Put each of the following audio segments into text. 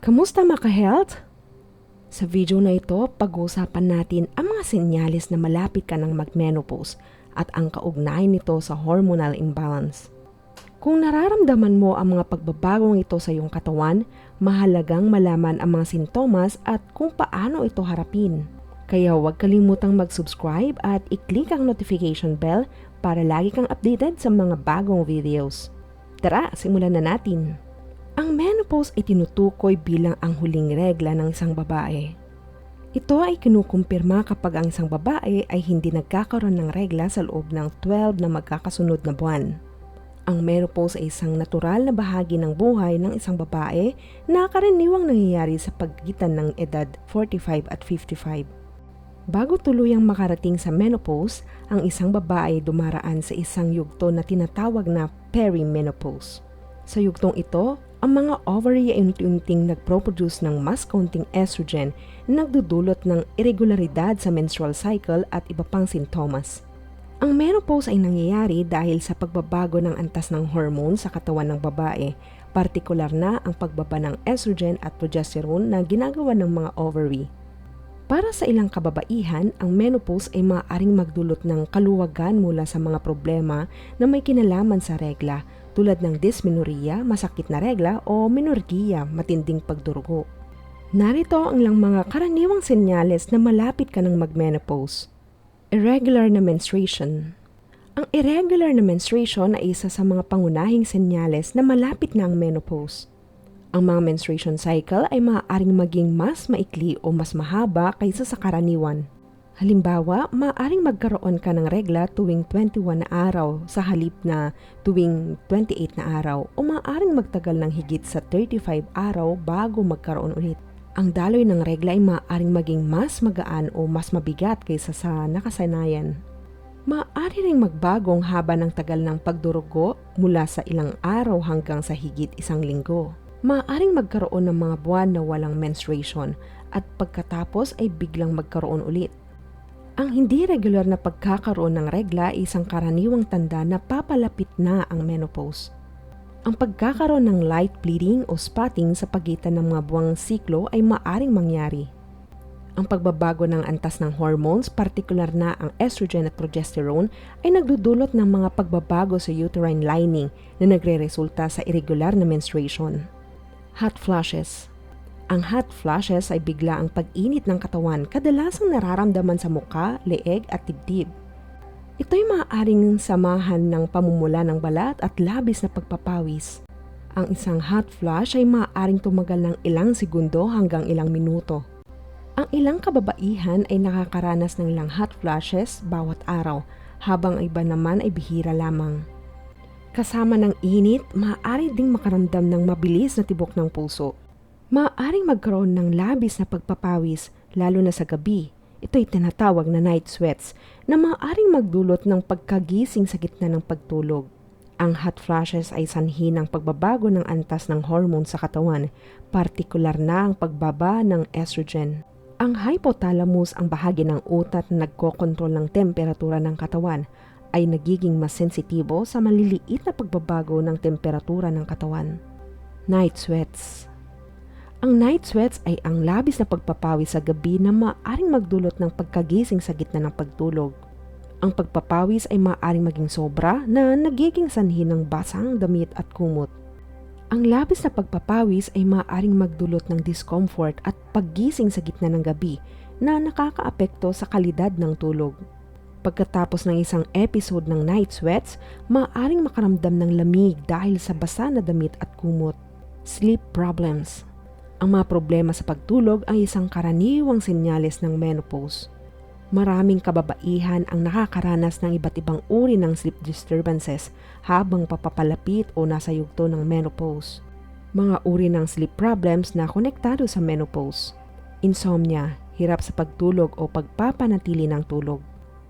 Kamusta mga ka-health? Sa video na ito, pag-uusapan natin ang mga senyales na malapit ka ng mag-menopause at ang kaugnayan nito sa hormonal imbalance. Kung nararamdaman mo ang mga pagbabagong ito sa iyong katawan, mahalagang malaman ang mga sintomas at kung paano ito harapin. Kaya huwag kalimutang mag-subscribe at i-click ang notification bell para lagi kang updated sa mga bagong videos. Tara, simulan na natin! Ang menopause ay tinutukoy bilang ang huling regla ng isang babae. Ito ay kinukumpirma kapag ang isang babae ay hindi nagkakaroon ng regla sa loob ng 12 na magkakasunod na buwan. Ang menopause ay isang natural na bahagi ng buhay ng isang babae na karaniwang nangyayari sa pagitan ng edad 45 at 55. Bago tuluyang makarating sa menopause, ang isang babae dumaraan sa isang yugto na tinatawag na perimenopause. Sa yugtong ito, ang mga ovary ay unti-unting nagproproduce ng mas kaunting estrogen na nagdudulot ng irregularidad sa menstrual cycle at iba pang sintomas. Ang menopause ay nangyayari dahil sa pagbabago ng antas ng hormone sa katawan ng babae, partikular na ang pagbaba ng estrogen at progesterone na ginagawa ng mga ovary. Para sa ilang kababaihan, ang menopause ay maaaring magdulot ng kaluwagan mula sa mga problema na may kinalaman sa regla tulad ng dysmenorrhea, masakit na regla o menorrhea, matinding pagdurugo. Narito ang lang mga karaniwang senyales na malapit ka ng magmenopause. Irregular na menstruation. Ang irregular na menstruation ay isa sa mga pangunahing senyales na malapit na ang menopause. Ang mga menstruation cycle ay maaaring maging mas maikli o mas mahaba kaysa sa karaniwan. Halimbawa, maaaring magkaroon ka ng regla tuwing 21 na araw sa halip na tuwing 28 na araw o maaaring magtagal ng higit sa 35 araw bago magkaroon ulit. Ang daloy ng regla ay maaaring maging mas magaan o mas mabigat kaysa sa nakasanayan. Maaari ring magbagong haba ng tagal ng pagdurugo mula sa ilang araw hanggang sa higit isang linggo. Maaaring magkaroon ng mga buwan na walang menstruation at pagkatapos ay biglang magkaroon ulit. Ang hindi regular na pagkakaroon ng regla ay isang karaniwang tanda na papalapit na ang menopause. Ang pagkakaroon ng light bleeding o spotting sa pagitan ng mga buwang siklo ay maaring mangyari. Ang pagbabago ng antas ng hormones, partikular na ang estrogen at progesterone, ay nagdudulot ng mga pagbabago sa uterine lining na nagre-resulta sa irregular na menstruation. Hot flushes ang hot flashes ay bigla ang pag-init ng katawan kadalasang nararamdaman sa muka, leeg at dibdib. Ito'y maaaring samahan ng pamumula ng balat at labis na pagpapawis. Ang isang hot flash ay maaaring tumagal ng ilang segundo hanggang ilang minuto. Ang ilang kababaihan ay nakakaranas ng ilang hot flashes bawat araw, habang iba naman ay bihira lamang. Kasama ng init, maaari ding makaramdam ng mabilis na tibok ng puso Maaaring magkaroon ng labis na pagpapawis lalo na sa gabi. Ito'y tinatawag na night sweats na maaaring magdulot ng pagkagising sa gitna ng pagtulog. Ang hot flashes ay sanhi ng pagbabago ng antas ng hormone sa katawan, partikular na ang pagbaba ng estrogen. Ang hypothalamus, ang bahagi ng utat na nagkokontrol ng temperatura ng katawan, ay nagiging mas sensitibo sa maliliit na pagbabago ng temperatura ng katawan. Night sweats ang night sweats ay ang labis na pagpapawis sa gabi na maaaring magdulot ng pagkagising sa gitna ng pagtulog. Ang pagpapawis ay maaaring maging sobra na nagiging sanhi ng basang damit at kumot. Ang labis na pagpapawis ay maaaring magdulot ng discomfort at paggising sa gitna ng gabi na nakakaapekto sa kalidad ng tulog. Pagkatapos ng isang episode ng night sweats, maaaring makaramdam ng lamig dahil sa basa na damit at kumot. Sleep problems ang mga problema sa pagtulog ay isang karaniwang senyales ng menopause. Maraming kababaihan ang nakakaranas ng iba't ibang uri ng sleep disturbances habang papapalapit o nasa yugto ng menopause. Mga uri ng sleep problems na konektado sa menopause. Insomnia, hirap sa pagtulog o pagpapanatili ng tulog.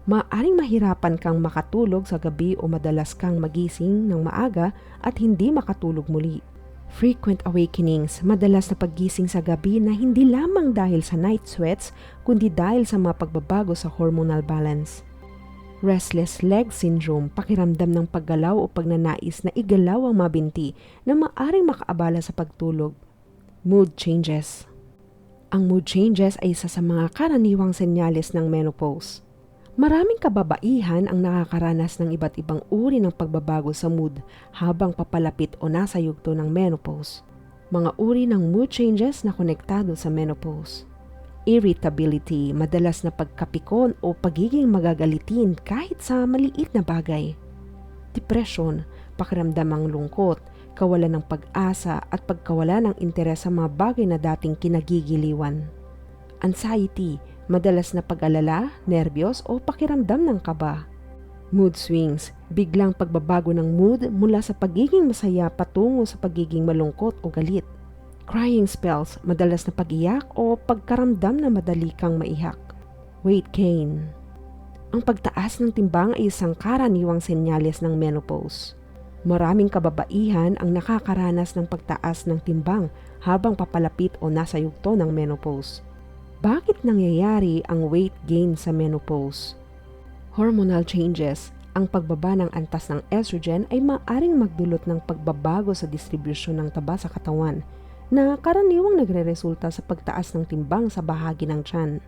Maaring mahirapan kang makatulog sa gabi o madalas kang magising ng maaga at hindi makatulog muli. Frequent awakenings, madalas na paggising sa gabi na hindi lamang dahil sa night sweats, kundi dahil sa mga pagbabago sa hormonal balance. Restless leg syndrome, pakiramdam ng paggalaw o pagnanais na igalaw ang mabinti na maaring makaabala sa pagtulog. Mood changes. Ang mood changes ay isa sa mga karaniwang senyales ng menopause. Maraming kababaihan ang nakakaranas ng iba't ibang uri ng pagbabago sa mood habang papalapit o nasa yugto ng menopause. Mga uri ng mood changes na konektado sa menopause. Irritability, madalas na pagkapikon o pagiging magagalitin kahit sa maliit na bagay. Depression, pakiramdamang lungkot, kawalan ng pag-asa at pagkawala ng interes sa mga bagay na dating kinagigiliwan. Anxiety, madalas na pag-alala, nervyos o pakiramdam ng kaba. Mood swings, biglang pagbabago ng mood mula sa pagiging masaya patungo sa pagiging malungkot o galit. Crying spells, madalas na pag-iyak o pagkaramdam na madali kang maiyak. Weight gain. Ang pagtaas ng timbang ay isang karaniwang senyales ng menopause. Maraming kababaihan ang nakakaranas ng pagtaas ng timbang habang papalapit o nasa yugto ng menopause. Bakit nangyayari ang weight gain sa menopause? Hormonal changes. Ang pagbaba ng antas ng estrogen ay maaring magdulot ng pagbabago sa distribusyon ng taba sa katawan na karaniwang nagre-resulta sa pagtaas ng timbang sa bahagi ng tiyan.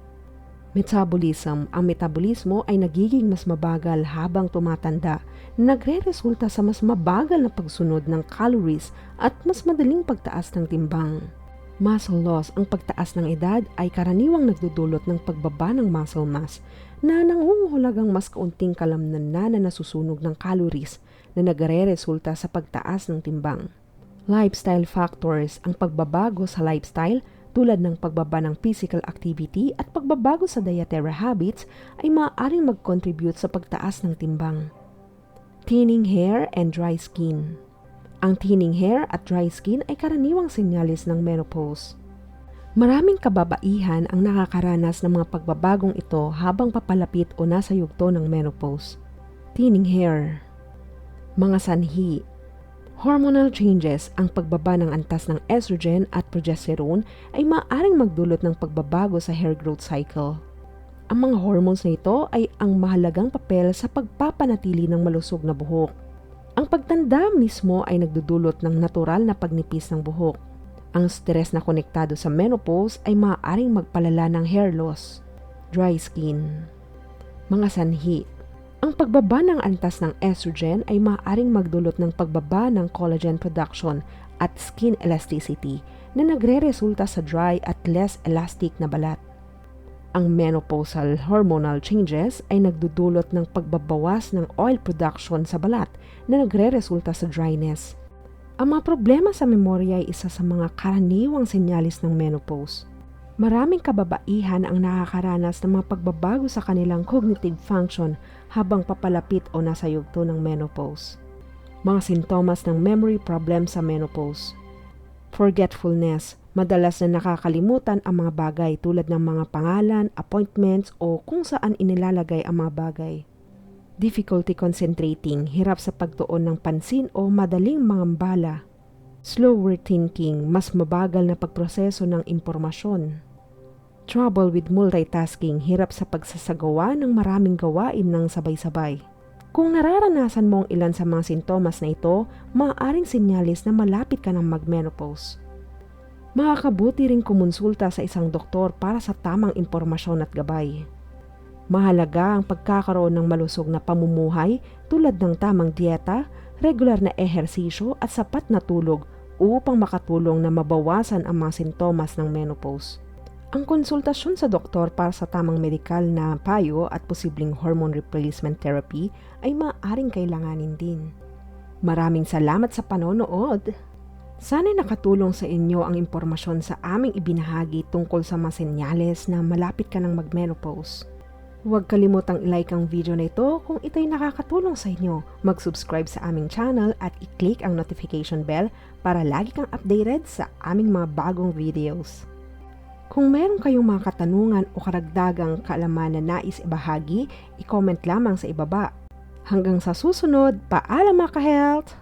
Metabolism. Ang metabolismo ay nagiging mas mabagal habang tumatanda, nagre-resulta sa mas mabagal na pagsunod ng calories at mas madaling pagtaas ng timbang. Muscle loss. Ang pagtaas ng edad ay karaniwang nagdudulot ng pagbaba ng muscle mass na nangunguhulagang mas kaunting kalamnan na na nasusunog ng calories na nagre-resulta sa pagtaas ng timbang. Lifestyle factors. Ang pagbabago sa lifestyle tulad ng pagbaba ng physical activity at pagbabago sa dietary habits ay maaaring mag-contribute sa pagtaas ng timbang. Thinning hair and dry skin Ang thinning hair at dry skin ay karaniwang senyalis ng menopause. Maraming kababaihan ang nakakaranas ng mga pagbabagong ito habang papalapit o nasa yugto ng menopause. Thinning hair Mga sanhi Hormonal changes, ang pagbaba ng antas ng estrogen at progesterone ay maaaring magdulot ng pagbabago sa hair growth cycle. Ang mga hormones na ito ay ang mahalagang papel sa pagpapanatili ng malusog na buhok. Ang pagtanda mismo ay nagdudulot ng natural na pagnipis ng buhok. Ang stress na konektado sa menopause ay maaaring magpalala ng hair loss, dry skin, mga sanhi, ang pagbaba ng antas ng estrogen ay maaaring magdulot ng pagbaba ng collagen production at skin elasticity na nagre-resulta sa dry at less elastic na balat. Ang menopausal hormonal changes ay nagdudulot ng pagbabawas ng oil production sa balat na nagre-resulta sa dryness. Ang mga problema sa memorya ay isa sa mga karaniwang senyalis ng menopause. Maraming kababaihan ang nakakaranas ng mga pagbabago sa kanilang cognitive function habang papalapit o nasa yugto ng menopause. Mga sintomas ng memory problem sa menopause. Forgetfulness, madalas na nakakalimutan ang mga bagay tulad ng mga pangalan, appointments o kung saan inilalagay ang mga bagay. Difficulty concentrating, hirap sa pagtuon ng pansin o madaling mangambala. Slower thinking, mas mabagal na pagproseso ng impormasyon. Trouble with multitasking, hirap sa pagsasagawa ng maraming gawain ng sabay-sabay. Kung nararanasan mo ang ilan sa mga sintomas na ito, maaaring sinyalis na malapit ka ng magmenopause. Makakabuti ring kumonsulta sa isang doktor para sa tamang impormasyon at gabay. Mahalaga ang pagkakaroon ng malusog na pamumuhay tulad ng tamang dieta, regular na ehersisyo at sapat na tulog upang makatulong na mabawasan ang mga sintomas ng menopause. Ang konsultasyon sa doktor para sa tamang medikal na payo at posibleng hormone replacement therapy ay maaaring kailanganin din. Maraming salamat sa panonood! Sana'y nakatulong sa inyo ang impormasyon sa aming ibinahagi tungkol sa mga senyales na malapit ka ng magmenopause. Huwag kalimutang ilike ang video na ito kung ito'y nakakatulong sa inyo. Mag-subscribe sa aming channel at i-click ang notification bell para lagi kang updated sa aming mga bagong videos. Kung meron kayong mga katanungan o karagdagang kaalaman na nais ibahagi, i-comment lamang sa ibaba. Hanggang sa susunod, paalam mga ka-health!